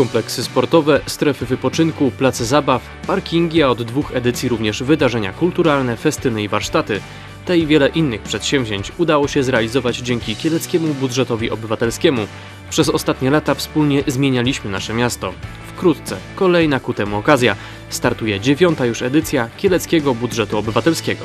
Kompleksy sportowe, strefy wypoczynku, place zabaw, parkingi, a od dwóch edycji również wydarzenia kulturalne, festyny i warsztaty. Te i wiele innych przedsięwzięć udało się zrealizować dzięki kieleckiemu budżetowi obywatelskiemu. Przez ostatnie lata wspólnie zmienialiśmy nasze miasto. Wkrótce kolejna ku temu okazja. Startuje dziewiąta już edycja kieleckiego budżetu obywatelskiego.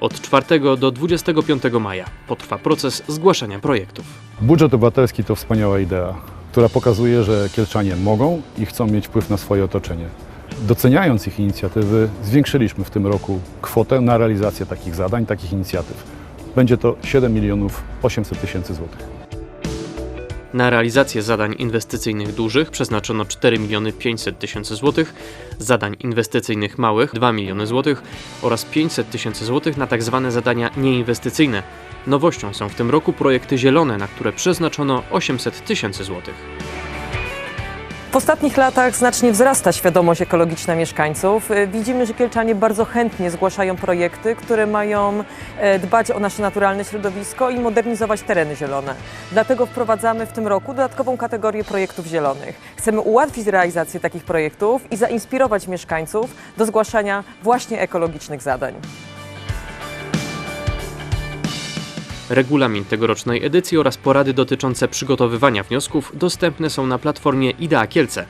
Od 4 do 25 maja potrwa proces zgłaszania projektów. Budżet obywatelski to wspaniała idea, która pokazuje, że Kielczanie mogą i chcą mieć wpływ na swoje otoczenie. Doceniając ich inicjatywy, zwiększyliśmy w tym roku kwotę na realizację takich zadań, takich inicjatyw. Będzie to 7 milionów 800 tysięcy złotych. Na realizację zadań inwestycyjnych dużych przeznaczono 4 miliony 500 tysięcy złotych, zadań inwestycyjnych małych 2 miliony złotych oraz 500 tysięcy złotych na tzw. zadania nieinwestycyjne. Nowością są w tym roku projekty zielone, na które przeznaczono 800 tysięcy złotych. W ostatnich latach znacznie wzrasta świadomość ekologiczna mieszkańców. Y, Widzimy, że Kielczanie bardzo chętnie zgłaszają projekty, które mają e, dbać o nasze naturalne środowisko i modernizować tereny zielone. Dlatego wprowadzamy w tym roku dodatkową kategorię projektów zielonych. Chcemy ułatwić realizację takich projektów i zainspirować mieszkańców do zgłaszania właśnie ekologicznych zadań. Regulamin tegorocznej edycji oraz porady dotyczące przygotowywania wniosków dostępne są na platformie Idea Kielce.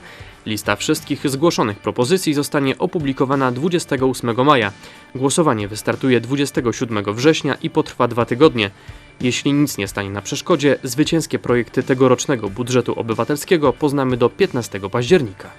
Lista wszystkich zgłoszonych propozycji zostanie opublikowana 28 maja. Głosowanie wystartuje 27 września i potrwa dwa tygodnie. Jeśli nic nie stanie na przeszkodzie, zwycięskie projekty tegorocznego budżetu obywatelskiego poznamy do 15 października.